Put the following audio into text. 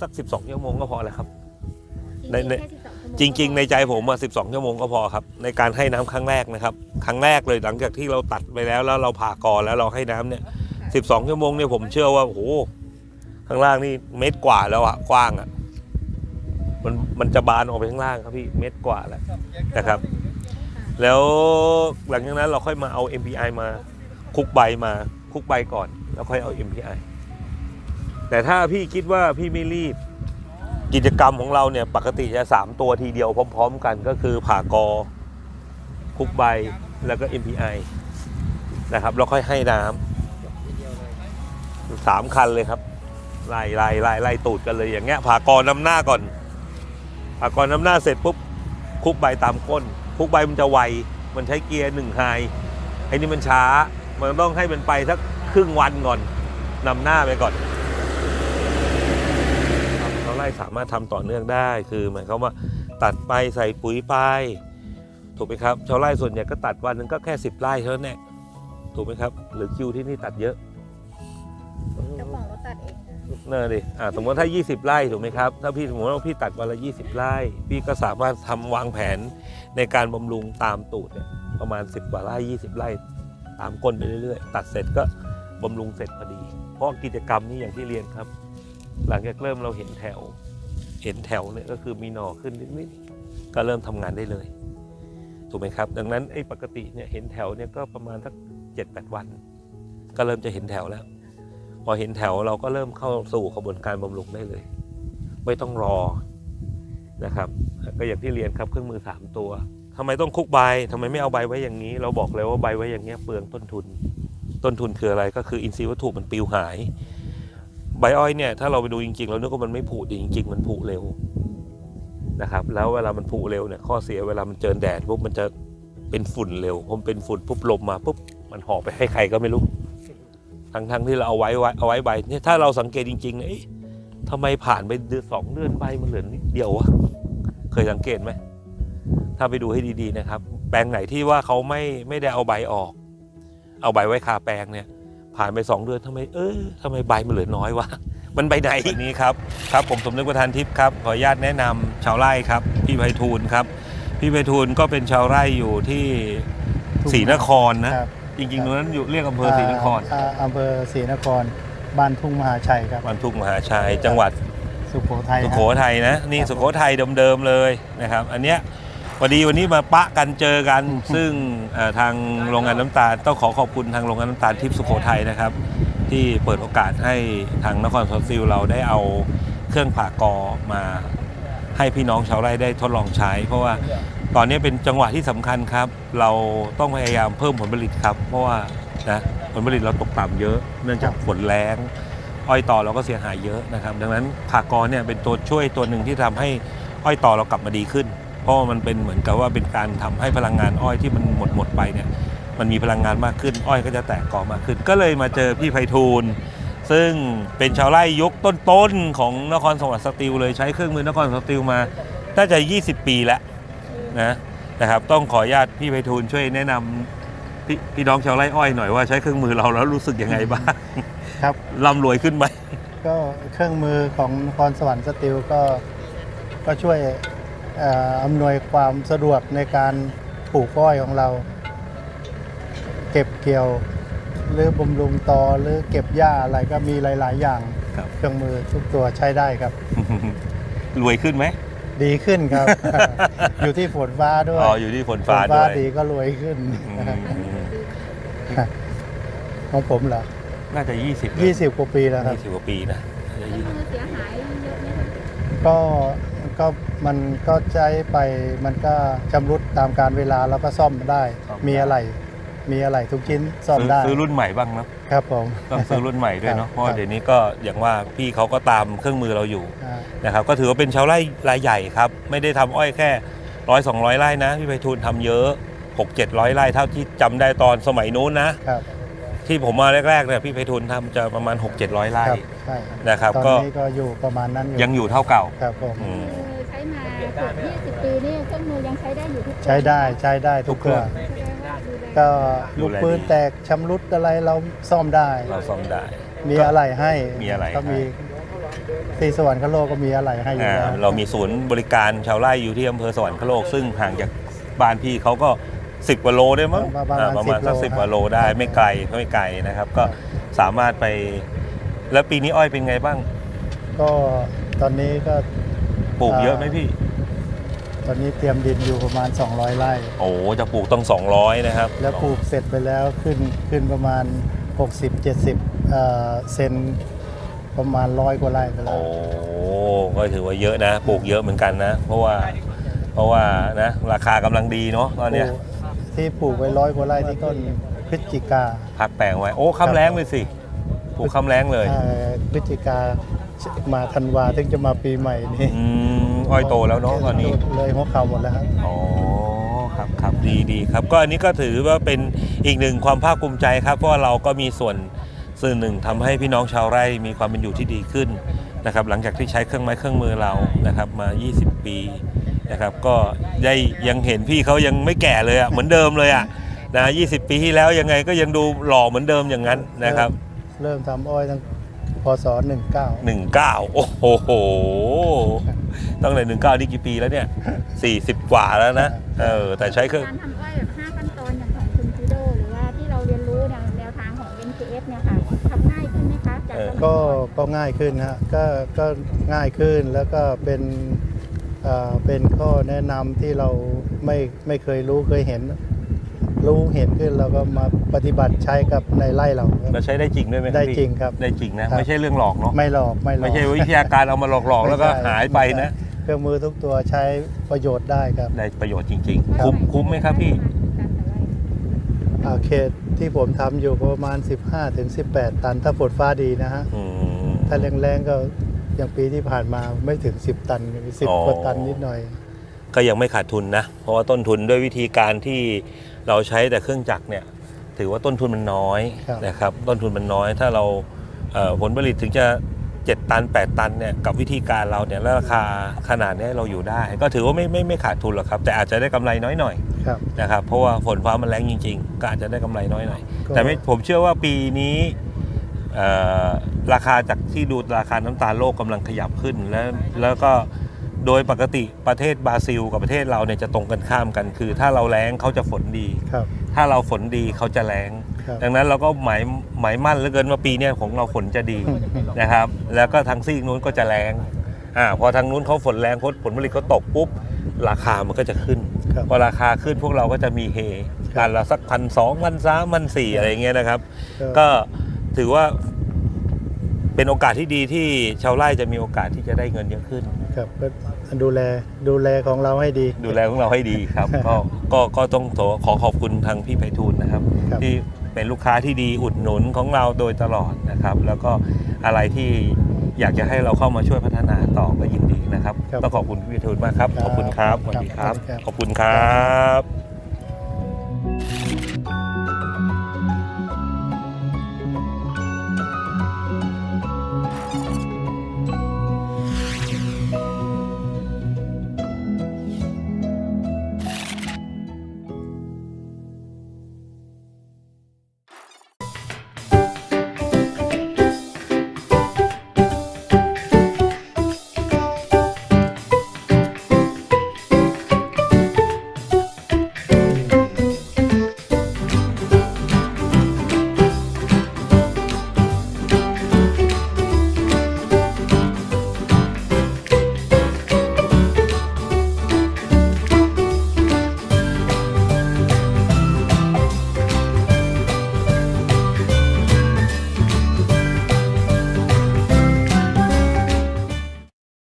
สัก 12 ชั่วโมงก็พอแล้วครับ ในในในจริงๆ ในใจผมมา12 ชั่วโมงก็พอครับ ในการให้น้ำครั้งแรกนะครับ ครั้งแรกเลยหลังจากที่เราตัดไปแล้วแล้วเราผ่ากอแล้วเราให้น้ำเนี่ย 12 ชั่วโมงเนี่ยผมเชื่อว่าโอ้โหข้างล่างนี่เมตรกว่าแล้วอะกว้างอะมันมันจะบานออกไปข้างล่างครับพี่เมตรกว่าแล้วนะครับ แล้วหลังจากนั้นเราค่อยมาเอา MPI มาคลุกใบมาคลุกใบก่อน แล้วค่อยเอา MPI แต่ถ้าพี่คิดว่าพี่ไม่รีบ กิจกรรมของเราเนี่ยปกติจะสามตัวทีเดียวพร้อม ๆ กันก็คือผ่ากอ คุกใบแล้วก็ MPI นะครับแล้วค่อยให้น้ำสามคันเลยครับไล่ไล่ไล่ไล่ตูดกันเลยอย่างเงี้ยผ่ากอนำหน้าก่อนผ่ากอนำหน้าเสร็จปุ๊บคุกใบตามก้น คุกใบมันจะไว มันใช้เกียร์หนึ่งไฮไอ้นี่มันช้า มันต้องให้มันไปสักครึ่งวันก่อนนำหน้าไปก่อน สามารถทำต่อเนื่องได้ คือหมายความว่าตัดไปใส่ปุ๋ยไป ถูกไหมครับชาวไร่ส่วนใหญ่ก็ตัดวันหนึงก็แค่ 10ไร่เท่านั้นแหละถูกไหมครับ หรือคิวที่นี่ตัดเยอะเจ้าของรถตัดเองนะนั่นดิอ่าสมมติถ้า 20 ไร่ถูกไหมครับ ถ้าพี่สมมติว่าพี่ตัดวันละ 20 ไร่ พี่ก็สามารถทำวางแผนในการบำรุงตามตูดเนี่ยประมาณ 10 กว่าไร่20 ไร่ ตามก้นไปเรื่อยๆ ตัดเสร็จก็บำรุงเสร็จพอดี เพราะกิจกรรมนี้อย่างที่เรียนครับ หลังจากเริ่มเราเห็นแถว เห็นแถวเนี่ยก็คือมีหน่อขึ้นนิดๆก็เริ่มทำงานได้เลยถูกไหมครับ ดังนั้นไอ้ปกติเนี่ยเห็นแถวเนี่ยก็ประมาณสักเจ็ดแปดวัน ก็เริ่มจะเห็นแถวแล้ว พอเห็นแถวเราก็เริ่มเข้าสู่กระบวนการบำรุงได้เลย ไม่ต้องรอนะครับ ก็อย่างที่เรียนครับเครื่องมือ 3 ตัวทำไมต้องคุกใบทำไมไม่เอาใบไว้อย่างนี้ เราบอกเลยว่าใบไว้อย่างเงี้ยเปลืองต้นทุน ต้นทุนคืออะไรก็คืออินทรีย์วัตถุมันปลิวหาย ใบอ้อยเนี่ยถ้าเราไปดูจริงๆเรานึกว่ามันไม่ผุดจริง ๆ มันผุเร็วนะครับแล้วเวลามันผุเร็วเนี่ยข้อเสียเวลามันเจอแดดปุ๊บมันจะเป็นฝุ่นเร็วพอมันเป็นฝุ่นปุ๊บลมมาปุ๊บมันหอบไปให้ใครก็ไม่รู้ทั้งๆที่เราเอาไว้เอาไว้ใบเนี่ยถ้าเราสังเกตจริงๆเนี่ยเอ๊ะทำไมผ่านไปเดือนสองเดือนใบมันเหลือนิดเดียววะเคยสังเกตไหมถ้าไปดูให้ดีๆนะครับ แปลงไหนที่ว่าเขาไม่ไม่ได้เอาใบออก เอาใบไว้คาแปลงเนี่ย ผ่านไป 2 เดือนทำไมเออทำไมใบมันเหลือน้อยวะมันใบไหนนี้ครับครับผมสมนึกประธานทิพย์ครับขออนุญาตแนะนำชาวไร่ครับ พี่ไพฑูรย์ครับ พี่ไพฑูรย์ก็เป็นชาวไร่อยู่ที่ศรีนครนะครับจริงๆตรงนั้นอยู่เรียกอำเภอศรีนครอ่าอำเภอศรีนครบ้านทุ่งมหาชัยครับบรรทุกมหาชัยจังหวัดสุโขทัยสุฮะโขทัยนะนี่ครับสุโขทัยเดิมๆเลยนะครับ อันเนี้ย พอดีวันนี้มาปะกันเจอกัน ซึ่งเอ่อทางโรงงานน้ำตาลต้องขอขอบคุณทางโรงงานน้ำตาลทิพย์สุโขทัยนะครับ ที่เปิดโอกาสให้ทางนครซอสซิลเราได้เอาเครื่องผ่ากอมาให้พี่น้องชาวไร่ได้ทดลองใช้ เพราะว่าตอนนี้เป็นจังหวะที่สำคัญครับ เราต้องพยายามเพิ่มผลผลิตครับ เพราะว่านะผลผลิตเราตกต่ำเยอะ เนื่องจากฝนแรงอ้อยต่อเราก็เสียหายเยอะนะครับ ดังนั้นผ่ากอเนี่ยเป็นตัวช่วยตัวหนึ่งที่ทำให้อ้อยต่อเรากลับมาดีขึ้น เพราะว่ามันเป็นเหมือนกับว่าเป็นการทำให้พลังงานอ้อยที่มันหมดหมดไปเนี่ยมันมีพลังงานมากขึ้น อ้อยก็จะแตกกอมากขึ้น ก็เลยมาเจอพี่ไพฑูรย์ซึ่งเป็นชาวไร่ยุคต้นๆของนครสวรรค์สตีลเลยใช้เครื่องมือนครสวรรค์สตีลมาน่าจะ 20 ปีแล้วนะนะครับต้องขออนุญาตพี่ไพฑูรย์ช่วยแนะนำพี่พี่น้องชาวไร่อ้อยหน่อยว่าใช้เครื่องมือเราแล้วรู้สึกยังไงบ้างครับร่ำรวยขึ้นไหมก็เครื่องมือของนครสวรรค์สตีลก็ก็ช่วยเอ่ออำนวยความสะดวกในการปลูกอ้อยของเรา เก็บเกี่ยว หรือบำรุงตอหรือเก็บหญ้าอะไรก็มีหลาย ๆ อย่างครับ เครื่องมือทุกตัวใช้ได้ครับ รวยขึ้นไหมดีขึ้นครับ อยู่ที่ฝนฟ้าด้วยอ๋ออยู่ที่ฝนฝฟ้านฟ้าด้วยดีก็รวยขึ้น อืมของผมเหรอน่าจะ 20 20กว่าปีแล้วครับ20กว่าปีนะน่าจะเครื่องมือเสียหายเยอะไหมคะก็ก็ มันก็ใช้ไปมันก็ชำรุดตามการเวลาแล้วก็ซ่อมได้ มีอะไร มีอะไรทุกชิ้นซ่อมซื้อได้ซื้อรุ่นใหม่บ้างเนอะครับผม ต้องซื้อรุ่นใหม่ด้วยเนาะครับเพราะว่าเดี๋ยวนี้ก็อย่างว่าพี่เขาก็ตามเครื่องมือเราอยู่อ่านะครับก็ถือว่าเป็นชาวไร่รายใหญ่ครับ ไม่ได้ทำอ้อยแค่ร้อยสองร้อยไร่นะพี่ไพฑูรย์ทำเยอะหกเจ็ดร้อยไร่เท่าที่จำได้ตอนสมัยนู้นนะครับที่ผมมาแรกๆเนี่ยพี่ไพฑูรย์ทำจะประมาณ6 7 0 0ไร่ ครับใช่ครับนะครับตอนก็ นี้ก็อยู่ประมาณนั้นอยู่ยังอยู่เท่าเก่า ครับผม อืม คือใช้มาเกือบ20ปีนี่เครื่องมือยังใช้ได้อยู่ทุกตัวใช้ได้ใช้ได้ทุกทุกเครื่ตัวองแสดงว่าดูแลก็ดูลูกแลปืนดีแตกชำรุดอะไรเราซ่อมได้ เราซ่อมได้ มีอะไรให้มีอะไรก็มีให้ที่สวรรคโลกก็มีอะไรให้อยู่อ่าแล้วเรามีศูนย์บริการชาวไร่อยู่ที่อำเภอสวรรคโลกซึ่งห่างจากบ้านพี่เขาก็10กว่าโลได้มั้งประมาณอ่าประมาณสัก10สิบกว่าโลได้ไม่ไกลไม่ไกลนะครับ ก็สามารถไป แล้วปีนี้อ้อยเป็นไงบ้างก็ตอนนี้ก็ปลูกเยอะไหมพี่ ตอนนี้เตรียมดินอยู่ประมาณ 200 ไร่ โอ้จะปลูกต้อง 200 นะครับ แล้วปลูกเสร็จไปแล้วขึ้นขึ้นประมาณ 60-70เอ่อเซนประมาณร้อยกว่าไร่ไปแล้โอ้ว ก็ถือว่าเยอะนะ ปลูกเยอะเหมือนกันนะ เพราะว่าเพราะว่านะราคากำลังดีเนาะตอนเนี้ยปลูกที่ปลูกไว้ร้อยกว่าไร่ที่ต้นพฤศจิกาพักแปลงไว้ โอ้คำแรงเลยสิ ปลูกคำแรงเลยเอ่อพฤศจิกามาธันวาถึงจะมาปีใหม่นี่อืม อ้อยโตแล้วเนาะตอนนี้ เลยหัวเข่าหมดแล้วครับ อ๋อครับครับดีดีครับ ก็อันนี้ก็ถือว่าเป็นอีกหนึ่งความภาคภูมิใจครับ เพราะว่าเราก็มีส่วนส่วนหนึ่งทำให้พี่น้องชาวไร่มีความเป็นอยู่ที่ดีขึ้นนะครับ หลังจากที่ใช้เครื่องไม้เครื่องมือเรานะครับ มา 20 ปีนะครับ ก็ได้ยังเห็นพี่เขายังไม่แก่เลยอะเหมือนเดิมเลยอะนะ20 ปีที่แล้วยังไงก็ยังดูหล่อเหมือนเดิมอย่างนั้นนะครับ เริ่มทำอ้อยตั้งพศ19 19 โอ้โห ตั้งแต่19นี่กี่ปีแล้วเนี่ย40กว่าแล้วนะเออแต่ใช้เครื่องการทำอ้อยแบบ5ขั้นตอนอย่างของคุณจูโดหรือว่าที่เราเรียนรู้แนวแนวทางของ NKF เนี่ยค่ะทำง่ายขึ้นไหมคะจากสมัยก็ก่อนก็ง่ายขึ้นฮะก็ก็ง่ายขึ้นแล้วก็เป็นเอ่อเป็นข้อแนะนำที่เราไม่ไม่เคยรู้เคยเห็น รู้เห็นขึ้นเราก็มาปฏิบัติใช้กับในไร่เราครับ เราใช้ได้จริงด้วยไหมคบได้พี่จริงครับได้จริงนะ ครับ ไม่ใช่เรื่องหลอกเนาะไม่หลอกไม่หลอก ไม่ใช่วิทยาการเอามาหลอกๆแล้วก็ม่ใช่หายไปนะเครื่องมือทุกตัวใช้ประโยชน์ได้ครับได้ประโยชน์จริง ๆครับคุ้มคุ้มไหมครับพี่การแต่ไร่อ่าเขตที่ผมทำอยู่ก็ประมาณ 15ถึง18 ตัน ถ้าฝนฟ้าดีนะฮะ อืม ถ้าแรงๆก็อย่างปีที่ผ่านมาไม่ถึง 10 ตันสิบอ๋อ กว่าตันนิดหน่อย ก็ยังไม่ขาดทุนนะ เพราะว่าต้นทุนด้วยวิธีการที่ เราใช้แต่เครื่องจักรเนี่ยถือว่าต้นทุนมันน้อยครับ นะครับต้นทุนมันน้อย ถ้าเราเอ่อผลผลิตถึงจะ 7 ตัน 8 ตันเนี่ยกับวิธีการเราเนี่ยแล้วราคาขนาดเนี้ยเราอยู่ได้ ก็ถือว่าไม่ไม่ไม่ขาดทุนหรอกครับ แต่อาจจะได้กำไรน้อยหน่อยครับ นะครับเพราะว่าฝนฟ้ามันแรงจริง ๆ ก็อาจจะได้กำไรน้อยหน่อย ก็ แต่ไม่ผมเชื่อว่าปีนี้เอ่อราคาจากที่ดูราคาน้ำตาลโลกกำลังขยับขึ้นแล้วแล้วก็ โดยปกติประเทศบราซิลกับประเทศเราเนี่ยจะตรงกันข้ามกันคือ ถ้าเราแรงเขาจะฝนดี ครับ ถ้าเราฝนดีเขาจะแรงครับ ดังนั้นเราก็หมายหมายมั่นเหลือเกินว่าปีเนี้ยของเราฝนจะดีนะครับ แล้วก็ทางซีกนู้นก็จะแรงอ่าพอทางนู้นเขาฝนแรงผลผลิตเขาตกปุ๊บราคามันก็จะขึ้น ครับ พอราคาขึ้นพวกเราก็จะมีเฮกันละสักพันสองพันสามพันสี่อะไรอย่างเงี้ยนะครับ ก็ถือว่าเป็นโอกาสที่ดีที่ชาวไร่จะมีโอกาสที่จะได้เงินเยอะขึ้น ครับก็ดูแลดูแลของเราให้ดี ดูแลของเราให้ดีครับ ก็ก็ก็ต้องขอขอขอบคุณทางพี่ไพฑูรย์นะครับ ครับ ที่เป็นลูกค้าที่ดีอุดหนุนของเราโดยตลอดนะครับ แล้วก็อะไรที่อยากจะให้เราเข้ามาช่วยพัฒนาต่อก็ยินดีนะครับครับต้องขอบคุณพี่ไพฑูรย์มากครับครับขอบคุณครับสวัสดีครับครับขอบคุณครับ